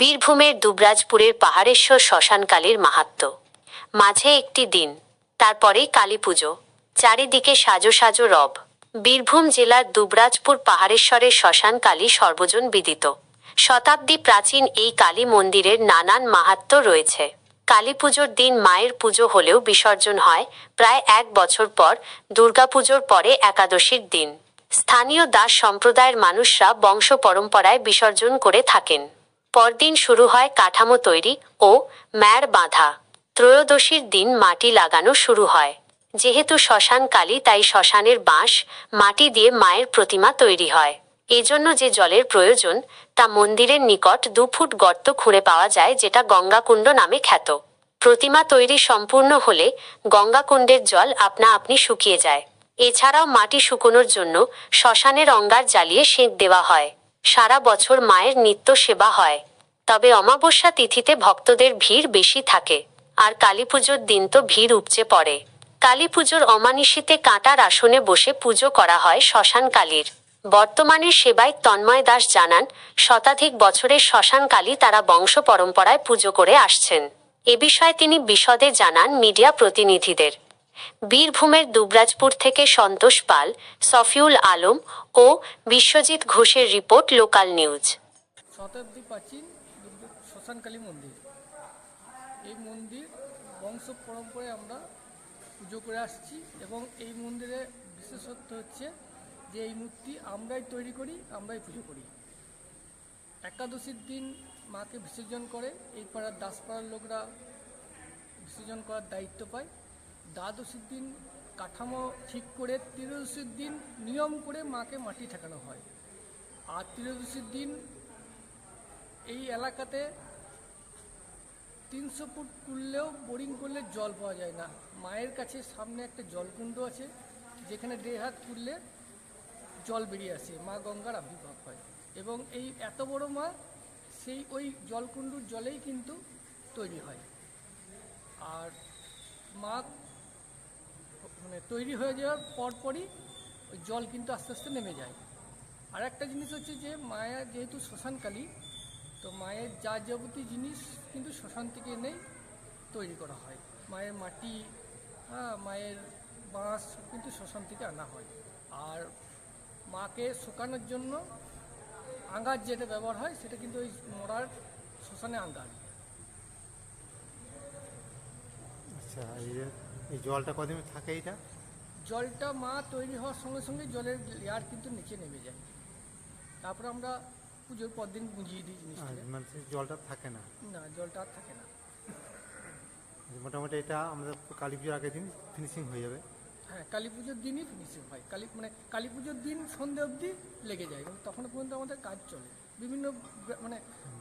বীরভূমের দুবরাজপুরের পাহাড়েশ্বর শ্মশানকালীর মাহাত্ম্য মাঝে একটি দিন তারপরেই কালী পুজো, চারিদিকে সাজো সাজো রব। বীরভূম জেলার দুবরাজপুর পাহাড়েশ্বরের শ্মশানকালী সর্বজন বিদিত। শতাব্দী প্রাচীন এই কালী মন্দিরের নানান মাহাত্ম্য রয়েছে। কালী পুজোর দিন মায়ের পুজো হলেও বিসর্জন হয় প্রায় এক বছর পর দুর্গাপুজোর পরে একাদশীর দিন। স্থানীয় দাস সম্প্রদায়ের মানুষরা বংশ পরম্পরায় বিসর্জন করে থাকেন। পরদিন শুরু হয় কাঠামো তৈরি ও ম্যার বাঁধা। ত্রয়োদশীর দিন মাটি লাগানো শুরু হয়। যেহেতু শ্মশান কালী, তাই শ্মশানের বাঁশ মাটি দিয়ে মায়ের প্রতিমা তৈরি হয়। এজন্য যে জলের প্রয়োজন, তা মন্দিরের নিকট দু ফুট গর্ত খুঁড়ে পাওয়া যায়, যেটা গঙ্গাকুণ্ড নামে খ্যাত। প্রতিমা তৈরি সম্পূর্ণ হলে গঙ্গাকুণ্ডের জল আপনা আপনি শুকিয়ে যায়। এছাড়াও মাটি শুকোনোর জন্য শ্মশানের অঙ্গার জ্বালিয়ে সেঁক দেওয়া হয়। সারা বছর মায়ের নিত্য সেবা হয়। তবে অমাবস্যা তিথিতে ভক্তদের ভিড় বেশি থাকে আর কালী পুজোর দিন তো ভিড় উপচে পড়ে। কালী পুজোর অমানিশিতে কাঁটার আসনে বসে পুজো করা হয় শ্মশান কালীর। বর্তমানে সেবায় তন্ময় দাস জানান, শতাধিক বছরের শ্মশান কালী তারা বংশ পরম্পরায় পুজো করে আসছেন। এ বিষয়ে তিনি বিশদে জানান মিডিয়া প্রতিনিধিদের। বীরভূমের দুবরাজপুর থেকে সন্তোষ পাল, সফিউল আলম ও বিশ্বজিৎ ঘোষের রিপোর্ট লোকাল নিউজ। শতাব্দী প্রাচীন শ্মশানকালী মন্দির। এই মন্দির বংশ পরম্পরায় আমরা পুজো করে আসছি এবং এই মন্দিরে বিশেষত্ব হচ্ছে যে এই মূর্তি আমরাই তৈরি করি, আমরাই পুজো করি। একাদশীর দিন মাকে বিসর্জন করে, এই পাড়ার দাসপাড়ার লোকরা বিসর্জন করার দায়িত্ব পায়। দ্বাদশীর দিন কাঠামো ঠিক করে ত্রয়োদশীর দিন নিয়ম করে মাকে মাটি ঠেকানো হয়। আর ত্রয়োদশীর দিন এই এলাকাতে তিনশো ফুট করলেও বোরিং করলে জল পাওয়া যায় না। মায়ের কাছে সামনে একটা জলকুণ্ড আছে, যেখানে দেড় হাত খুললে জল বেরিয়ে আসে। মা গঙ্গার আবির্ভাব হয় এবং এই এত বড় মা, সেই ওই জলকুণ্ডুর জলেই কিন্তু তৈরি হয়। আর মা মানে তৈরি হয়ে যাওয়ার পরপরই ওই জল কিন্তু আস্তে আস্তে নেমে যায়। আর একটা জিনিস হচ্ছে যে মায়া যেহেতু শ্মশানকালী, তো মায়ের যা যাবতীয় জিনিস কিন্তু শ্মশান থেকে এনেই তৈরি করা হয়। মায়ের মাটি হ্যাঁ মায়ের বাঁশ কিন্তু শ্মশান থেকে আনা হয়। আর মাকে শুকানোর জন্য আঙ্গার যেটা ব্যবহার হয়, সেটা কিন্তু ওই মরার শ্মশানে আঙ্গার। আচ্ছা এই জলটা কদিন থাকে এটা জলটা মা তৈরি হওয়ার সঙ্গে সঙ্গে জলের লেয়ার কিন্তু নিচে নেমে যায়। তারপরে আমরা পুজোর পর দিন বুঝিয়ে দিই আর জিনিসটাকে মানে সেই জলটা থাকে না? না জলটা আর থাকে না। মোটামুটি এটা আমাদের কালী পুজোর আগের দিন ফিনিশিং হয়ে যাবে। হ্যাঁ কালী পুজোর দিনই ফিনিশিং হয়। কালী মানে কালী পুজোর দিন সন্ধে অবধি লেগে যায় এবং তখন পর্যন্ত আমাদের কাজ চলে। বিভিন্ন মানে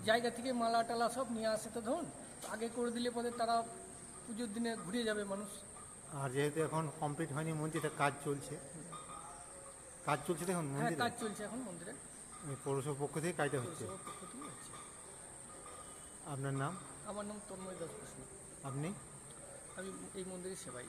জায়গা থেকে মালা টালা সব নিয়ে আসে তো ধরুন আগে করে দিলে পরে তারা পুজোর দিনে ঘুরে যাবে মানুষ। আর যেহেতু এখন কমপ্লিট হয়নি মন্দিরটা কাজ চলছে। কাজ চলছে দেখুন হ্যাঁ মন্দিরে? কাজ চলছে এখন মন্দিরে। এই পৌরসভার পক্ষ থেকে কাজটা হচ্ছে। আপনার নাম? আমার নাম তন্ময় দাস আপনি? আমি এই মন্দিরের সেবাই